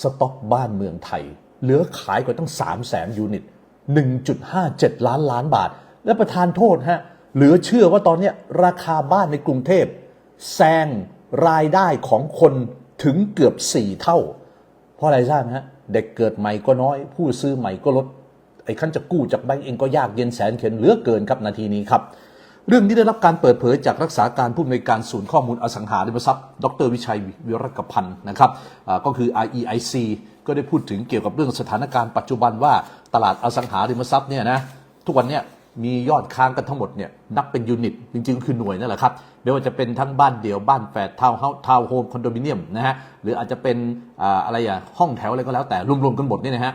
สต็อกบ้านเมืองไทย เหลือขายกว่าตั้ง 3 0 0แสนยูนิต 1.57 ล้านล้านบาท และประธานโทษฮะเหลือเชื่อว่าตอนนี้ราคาบ้านในกรุงเทพแซงรายได้ของคนถึงเกือบ 4 เท่า เพราะอะไรทราบฮะเด็กเกิดใหม่ก็น้อย ผู้ซื้อใหม่ก็ลดไอ้ขั้นจะกู้จากแบงก์เองก็ยากเย็นแสนเข็ญเหลือเกินครับนาทีนี้ครับ เรื่องนี้ได้รับการเปิดเผยจากรักษาการผู้อำนวยการศูนย์ข้อมูลอสังหาริมทรัพย์ ดรวิชัยวิรกพันธ์นะครับก็คือ REIC ก็ได้พูดถึงเกี่ยวกับเรื่องสถานการณ์ปัจจุบันว่าตลาดอสังหาริมทรัพย์เนี่ยนะทุกวันเนี่ยมียอดค้างกันทั้งหมดเนี่ยนับเป็นยูนิต จริงๆ คือหน่วยนั่นแหละครับไม่ว่าจะเป็นทั้งบ้านเดี่ยวบ้านแฝดทาวน์เฮาส์ทาวน์โฮมคอนโดมิเนียมนะฮะหรืออาจจะเป็นอะไรอะห้องแถวอะไรก็แล้วแต่รวมๆกันหมดเนี่ยนะฮะ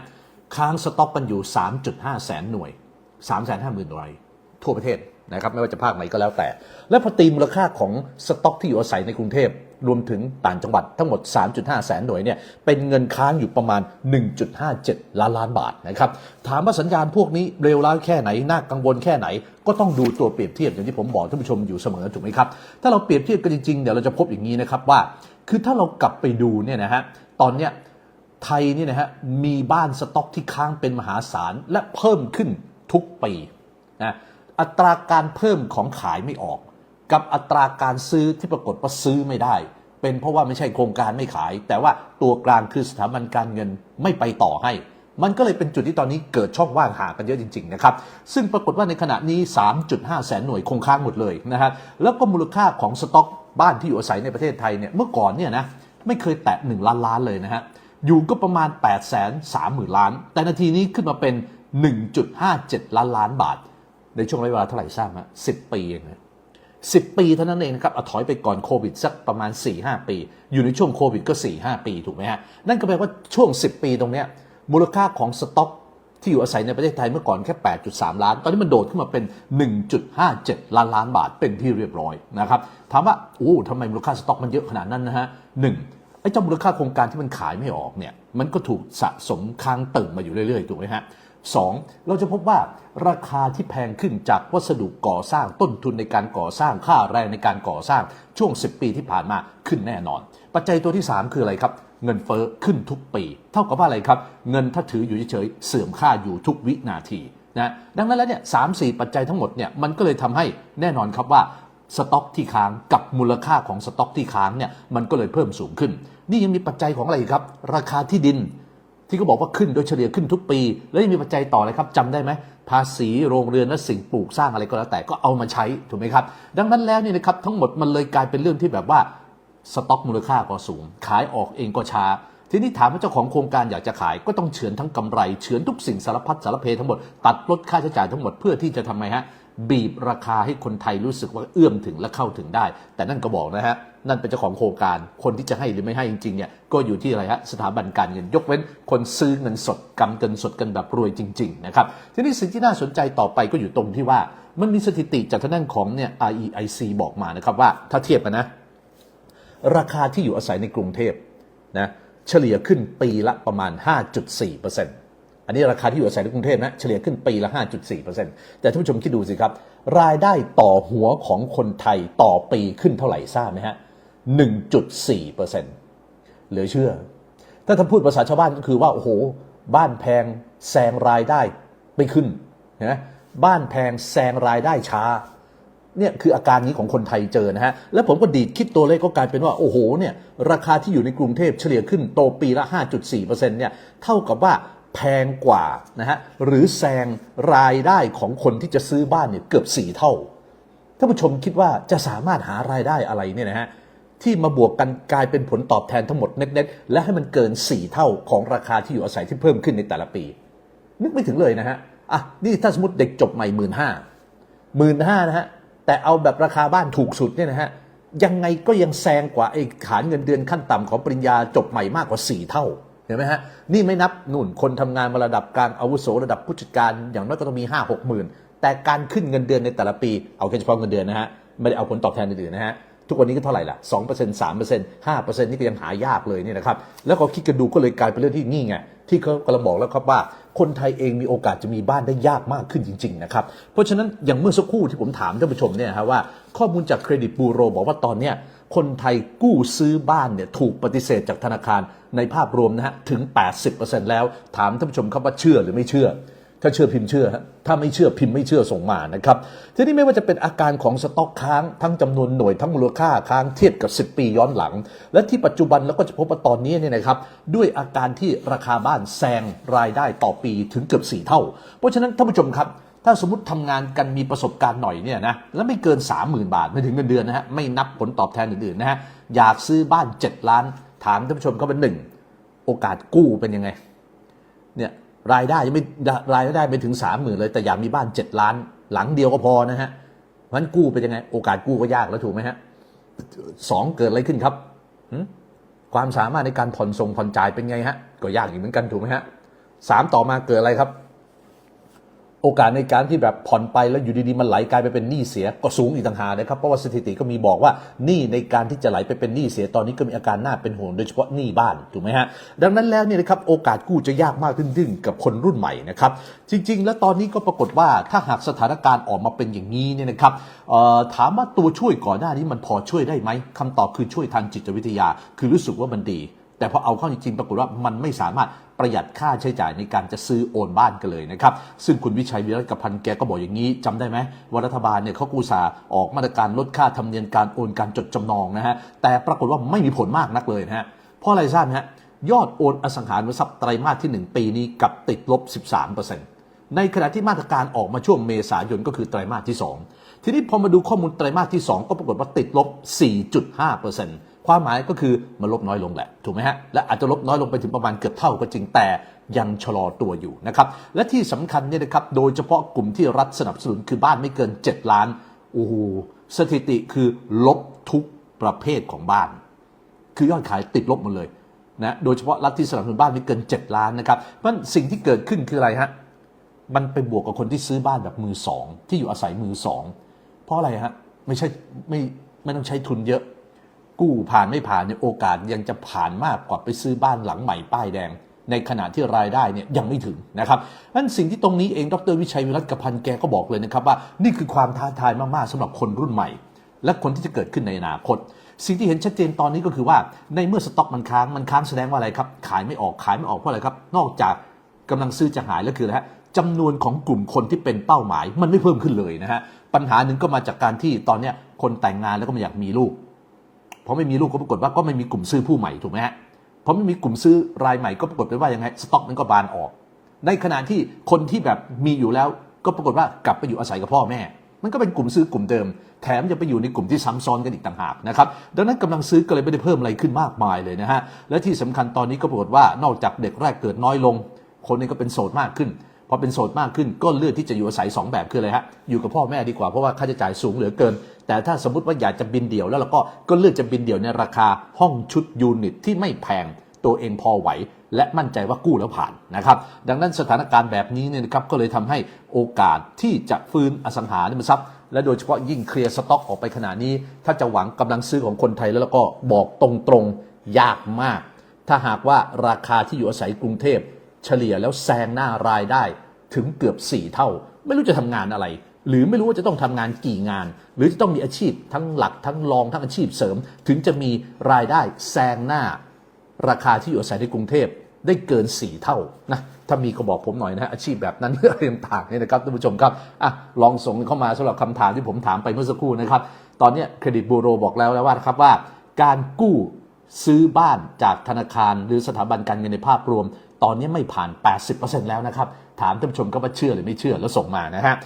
ค้างสต็อกกันอยู่ 3.5 แสนหน่วย 3 5 0 0 0 0ราย ทั่วประเทศนะครับไม่ว่าจะภาคไหนก็แล้วแต่ และพอตีมูลค่าของสต็อกที่อยู่อาศัยในกรุงเทพรวมถึงต่างจังหวัดทั้งหมด 3.5 แสนหน่วยเนี่ยเป็นเงินค้างอยู่ประมาณ 1.57 ล้านล้านบาทนะครับถามว่าสัญญาณพวกนี้เร็วร้ายแค่ไหนน่ากังวลแค่ไหน ก็ต้องดูตัวเปรียบเทียบอย่างที่ผมบอกท่านผู้ชมอยู่เสมอถูกไหมครับถ้าเราเปรียบเทียบกันจริงๆเดี๋ยวเราจะพบอย่างนี้นะครับว่า คือถ้าเรากลับไปดูเนี่ยนะฮะตอนเนี้ยไทยนี่นะฮะมีบ้านสต็อกที่ค้างเป็นมหาศาลและเพิ่มขึ้นทุกปีนะ อัตราการเพิ่มของขายไม่ออก กับอัตราการซื้อที่ปรากฏว่าซื้อไม่ได้ เป็นเพราะว่าไม่ใช่โครงการไม่ขาย แต่ว่าตัวกลางคือสถาบันการเงินไม่ไปต่อให้ มันก็เลยเป็นจุดที่ตอนนี้เกิดช่องว่างหากันเยอะจริงๆนะครับซึ่งปรากฏว่าในขณะนี้ 3.5 แสนหน่วยคงค้างหมดเลยนะฮะแล้วก็มูลค่าของสต็อกบ้านที่อยู่อาศัยในประเทศไทยเนี่ยเมื่อก่อนเนี่ยนะไม่เคยแตะ1ล้านล้านเลยนะฮะอยู่ก็ประมาณ8 3 0 0 0 0ล้าน แต่นาทีนี้ขึ้นมาเป็น 1.57 ล้านล้านบาท ในช่วงระยะเวลาเท่าไหร่ทราบไหม10ปีเองนะ10ปีเท่านั้นเองนะครับเอาถอยไปก่อนโควิดสักประมาณ 4-5 ปี อยู่ในช่วงโควิดก็ 4-5 ปีถูกไหมฮะ นั่นก็แปลว่าช่วง 10 ปีตรงเนี้ยมูลค่าของสต็อกที่อยู่อาศัยในประเทศไทยเมื่อก่อนแค่ 8.3 ล้าน ตอนนี้มันโดดขึ้นมาเป็น 1.57 ล้านล้านบาทเป็นที่เรียบร้อยนะครับ ถามว่าโอ้ทำไมมูลค่าสต็อกมันเยอะขนาดนั้นนะฮะหนึ่งไอ้เจ้ามูลค่าโครงการที่มันขายไม่ออกเนี่ย มันก็ถูกสะสมค้างตึงมาอยู่เรื่อยๆ ถูกไหมฮะสองเราจะพบว่าราคาที่แพงขึ้นจากวัสดุก่อสร้างต้นทุนในการก่อสร้างค่าแรงในการก่อสร้างช่วง 10 ปีที่ผ่านมาขึ้นแน่นอน ปัจจัยตัวที่ 3 คืออะไรครับ เงินเฟ้อขึ้นทุกปี เท่ากับว่าอะไรครับ เงินถ้าถืออยู่เฉยๆเสื่อมค่าอยู่ทุกวินาทีนะดังนั้นแล้วเนี่ยสามสี่ปัจจัยทั้งหมดเนี่ยมันก็เลยทำให้แน่นอนครับว่า สต็อกที่ค้างกับมูลค่าของสต็อกที่ค้างเนี่ยมันก็เลยเพิ่มสูงขึ้น นี่ยังมีปัจจัยของอะไรครับ ราคาที่ดิน ที่เขาบอกว่าขึ้นโดยเฉลี่ยขึ้นทุกปี แล้วยังมีปัจจัยต่อเลยครับจำได้ไหมภาษีโรงเรือนและสิ่งปลูกสร้างอะไรก็แล้วแต่ก็เอามาใช้ถูกไหมครับ ดังนั้นแล้วนี่นะครับทั้งหมดมันเลยกลายเป็นเรื่องที่แบบว่าสต็อกมูลค่าก็สูง ขายออกเองก็ช้าทีนี้ถามว่าเจ้าของโครงการอยากจะขายก็ต้องเฉือนทั้งกำไรเฉือนทุกสิ่งสารพัดสารเพทั้งหมด ตัดลดค่าใช้จ่ายทั้งหมดเพื่อที่จะทำไงฮะ บีบราคาให้คนไทยรู้สึกว่าเอื้อมถึงและเข้าถึงได้ แต่นั่นก็บอกนะฮะ นั่นเป็นเจ้าของโครงการคนที่จะให้หรือไม่ให้จริงๆเนี่ยก็อยู่ที่อะไรฮะสถาบันการเงินยกเว้น คนซื้อเงินสดกำเงินสดกันแบบรวยจริงๆนะครับทีนี้สิ่งที่น่าสนใจต่อไปก็อยู่ตรงที่ว่ามันมีสถิติจากทางด้านของเนี่ย REIC บอกมานะครับว่าถ้าเทียบกันนะ ราคาที่อยู่อาศัยในกรุงเทพนะเฉลี่ยขึ้นปีละประมาณ 5.4% อันนี้ราคาที่อยู่อาศัยในกรุงเทพนะเฉลี่ยขึ้นปีละ 5.4%แต่ท่านผู้ชมคิดดูสิครับ รายได้ต่อหัวของคนไทยต่อปีขึ้นเท่าไหร่ทราบไหมฮะ 1.4%เหลือเชื่อ ถ้าท่านพูดภาษาชาวบ้านก็คือว่า โอ้โห บ้านแพงแซงรายได้ไม่ขึ้นนะบ้านแพงแซงรายได้ช้าเนี่ยคืออาการนี้ของคนไทยเจอนะฮะ แล้วผมก็ดีดคิดตัวเลขก็กลายเป็นว่า โอ้โหเนี่ยราคาที่อยู่ในกรุงเทพเฉลี่ยขึ้นโตปีละ 5.4%เนี่ยเท่ากับว่า แพงกว่านะฮะหรือแซงรายได้ของคนที่จะซื้อบ้านเนี่ยเกือบ 4 เท่าท่านผู้ชมคิดว่าจะสามารถหารายได้อะไรเนี่ยนะฮะที่มาบวกกันกลายเป็นผลตอบแทนทั้งหมดเน็ตๆและให้มันเกิน 4 เท่าของราคาที่อยู่อาศัยที่เพิ่มขึ้นในแต่ละปี นึกไม่ถึงเลยนะฮะอะนี่ถ้าสมมติเด็กจบใหม่หมื่นห้าหมื่นห้านะฮะแต่เอาแบบราคาบ้านถูกสุดเนี่ยนะฮะยังไงก็ยังแซงกว่าไอ้ฐานเงินเดือนขั้นต่ำของปริญญาจบใหม่มากกว่า 4 เท่า เห็นไหมฮะ นี่ไม่นับนุ่น คนทำงานมาระดับกลางอาวุโสระดับผู้จัดการอย่างน้อยก็ต้องมี 5 6หมื่นแต่การขึ้นเงินเดือนในแต่ละปี เอาแค่เฉพาะเงินเดือนนะฮะ ไม่ได้เอาผลตอบแทนอื่นๆนะฮะ ทุกวันนี้ก็เท่าไหร่ล่ะ 2% 3% 5%นี่ก็ยังหายากเลยเนี่ยนะครับ แล้วก็คิดกันดูก็เลยกลายเป็นเรื่องที่นี่ไง ที่เขากำลังบอกแล้วครับว่า คนไทยเองมีโอกาสจะมีบ้านได้ยากมากขึ้นจริงๆนะครับ เพราะฉะนั้นอย่างเมื่อสักครู่ที่ผมถามท่านผู้ชมเนี่ยนะว่าข้อมูลจากเครดิตบูโรบอกว่าตอนเนี้ย คนไทยกู้ซื้อบ้านเนี่ยถูกปฏิเสธจากธนาคารในภาพรวมนะฮะถึง 80%แล้วถามท่านผู้ชมครับว่าเชื่อหรือไม่เชื่อ ถ้าเชื่อพิมพ์เชื่อฮะถ้าไม่เชื่อพิมพ์ไม่เชื่อส่งมานะครับทีนี้ไม่ว่าจะเป็นอาการของสต็อกค้างทั้งจำนวนหน่วยทั้งมูลค่าค้างเทียบกับ 10 ปีย้อนหลัง และที่ปัจจุบันแล้วก็จะพบว่าตอนนี้เนี่ยนะครับด้วยอาการที่ราคาบ้านแซงรายได้ต่อปีถึงเกือบ 4 เท่า เพราะฉะนั้นท่านผู้ชมครับ ถ้าสมมติทำงานกันมีประสบการณ์หน่อยเนี่ยนะแล้วไม่เกิน 30,000 บาทไม่ถึงเงินเดือนนะฮะไม่นับผลตอบแทนอื่นๆนะฮะอยากซื้อบ้าน 7 ล้าน ถามท่านผู้ชมเขาเป็นหนึ่งโอกาสกู้เป็นยังไงเนี่ยรายได้ยังไม่รายได้ไม่ถึงสามหมื่นเลยแต่อยากมีบ้านเจ็ดล้าน หลังเดียวก็พอนะฮะเพราะฉะนั้นกู้เป็นยังไง โอกาสกู้ก็ยากแล้วถูกไหมฮะสองเกิดอะไรขึ้นครับความสามารถในการผ่อนส่งผ่อนจ่ายเป็นไงฮะก็ยากอีกเหมือนกันถูกไหมฮะสามต่อมาเกิดอะไรครับ โอกาสในการที่แบบผ่อนไปแล้วอยู่ดีๆมันไหลกลายไปเป็นหนี้เสียก็สูงอีกต่างหากนะครับเพราะว่าสถิติก็มีบอกว่าหนี้ในการที่จะไหลไปเป็นหนี้เสียตอนนี้ก็มีอาการน่าเป็นห่วงโดยเฉพาะหนี้บ้านถูกไหมฮะดังนั้นแล้วเนี่ยนะครับโอกาสกู้จะยากมากขึ้นๆกับคนรุ่นใหม่นะครับจริง ๆ แล้วตอนนี้ก็ปรากฏว่าถ้าหากสถานการณ์ออกมาเป็นอย่างนี้เนี่ยนะครับถามว่าตัวช่วยก่อนหน้านี้มันพอช่วยได้ไหมคำตอบคือช่วยทางจิตวิทยา คือรู้สึกว่ามันดี แต่พอเอาเข้าจริงๆปรากฏว่ามันไม่สามารถ ประหยัดค่าใช้จ่ายในการจะซื้อโอนบ้านกันเลยนะครับ ซึ่งคุณวิชัยวิรัตกพันธ์แกก็บอกอย่างนี้จำได้ไหมว่ารัฐบาลเนี่ยเขากูสาออกมาตรการลดค่าธรรมเนียมการโอนการจดจำนองนะฮะแต่ปรากฏว่าไม่มีผลมากนักเลยนะฮะเพราะอะไรทราบไหมฮะยอดโอนอสังหาริมทรัพย์ไตรมาสที่ 1 ปีนี้กับติดลบ 13%ในขณะที่มาตรการออกมาช่วงเมษายนก็คือไตรมาสที่ 2 ทีนี้พอมาดูข้อมูลไตรมาสที่ 2 ก็ปรากฏว่าติดลบ 4.5% ความหมายก็คือมันลบน้อยลงแหละถูกไหมฮะและอาจจะลบน้อยลงไปถึงประมาณเกือบเท่าก็จริงแต่ยังชะลอตัวอยู่นะครับและที่สำคัญเนี่ยนะครับโดยเฉพาะกลุ่มที่รัฐสนับสนุนคือบ้านไม่เกิน 7 ล้านโอ้โหสถิติคือลบทุกประเภทของบ้าน คือยอดขายติดลบหมดเลยนะโดยเฉพาะรัฐที่สนับสนุนบ้านไม่เกิน 7 ล้านนะครับเพราะฉะนั้นสิ่งที่เกิดขึ้นคืออะไรฮะมันไปบวกกับคนที่ซื้อบ้านแบบมือสองที่อยู่อาศัยมือสองเพราะอะไรฮะไม่ใช่ไม่ไม่ต้องใช้ทุนเยอะ กู้ผ่านไม่ผ่านเนี่ยโอกาสยังจะผ่านมากกว่าไปซื้อบ้านหลังใหม่ป้ายแดง ในขณะที่รายได้เนี่ยยังไม่ถึงนะครับนั่นสิ่งที่ตรงนี้เองดรวิชัยวิรัตกพันธ์แกก็บอกเลยนะครับว่านี่คือความท้าทายมากๆสำหรับคนรุ่นใหม่ และคนที่จะเกิดขึ้นในอนาคต สิ่งที่เห็นชัดเจนตอนนี้ก็คือว่า ในเมื่อสต็อกมันค้างมันค้างแสดงว่าอะไรครับขายไม่ออกขายไม่ออกเพราะอะไรครับนอกจากกำลังซื้อจะหายแล้วคืออะไรฮะจำนวนของกลุ่มคนที่เป็นเป้าหมาย มันไม่เพิ่มขึ้นเลยนะฮะปัญหาหนึ่งก็มาจากการที่ตอนนี้คนแต่งงานแล้วก็ไม่อยากมีลูก พอไม่มีลูกก็ปรากฏว่าก็ไม่มีกลุ่มซื้อผู้ใหม่ถูกไหมฮะพอไม่มีกลุ่มซื้อรายใหม่ก็ปรากฏเป็นว่ายังไงสต็อกมันก็บานออก ในขณะที่คนที่แบบมีอยู่แล้วก็ปรากฏว่ากลับไปอยู่อาศัยกับพ่อแม่ มันก็เป็นกลุ่มซื้อกลุ่มเดิม แถมยังไปอยู่ในกลุ่มที่ซ้ำซ้อนกันอีกต่างหากนะครับดังนั้นกำลังซื้อก็เลยไม่ได้เพิ่มอะไรขึ้นมากมายเลยนะฮะและที่สำคัญตอนนี้ก็ปรากฏว่านอกจากเด็กแรกเกิดน้อยลง คนนี้ก็เป็นโสดมากขึ้นพอเป็นโสดมากขึ้นก็เลือกที่จะอยู่อาศัย 2 แบบคืออะไรฮะอยู่กับพ่อแม่ดีกว่าเพราะว่าค่าใช้จ่ายสูงเหลือเกิน แต่ถ้าสมมติว่าอยากจะบินเดี่ยวแล้วเราก็ก็เลือกจะบินเดี่ยวในราคาห้องชุดยูนิตที่ไม่แพงตัวเองพอไหว และมั่นใจว่ากู้แล้วผ่านนะครับดังนั้นสถานการณ์แบบนี้เนี่ยนะครับก็เลยทำให้โอกาสที่จะฟื้นอสังหาริมทรัพย์ และโดยเฉพาะยิ่งเคลียร์สต็อกออกไปขนาดนี้ ถ้าจะหวังกำลังซื้อของคนไทยแล้วก็บอกตรงๆยากมาก ถ้าหากว่าราคาที่อยู่อาศัยกรุงเทพ เฉลี่ยแล้วแซงหน้ารายได้ถึงเกือบ 4 เท่า ไม่รู้จะทำงานอะไร หรือไม่รู้ว่าจะต้องทำงานกี่งาน หรือจะต้องมีอาชีพทั้งหลักทั้งรองทั้งอาชีพเสริม ถึงจะมีรายได้แซงหน้า ราคาที่อยู่อาศัยในกรุงเทพได้เกิน 4 เท่านะถ้ามีก็บอกผมหน่อยนะอาชีพแบบนั้นเรื่องอะไรต่างๆเนี่ยนะครับท่านผู้ชมครับอะลองส่งเข้ามาสำหรับคำถามที่ผมถามไปเมื่อสักครู่นะครับ ตอนนี้เครดิตบูโรบอกแล้วแล้วว่าครับว่า การกู้ซื้อบ้านจากธนาคาร หรือสถาบันการเงินในภาพรวม ตอนนี้ไม่ผ่าน 80%แล้วนะครับ ถามท่านผู้ชมก็ว่าเชื่อหรือไม่เชื่อแล้วส่งมานะฮะ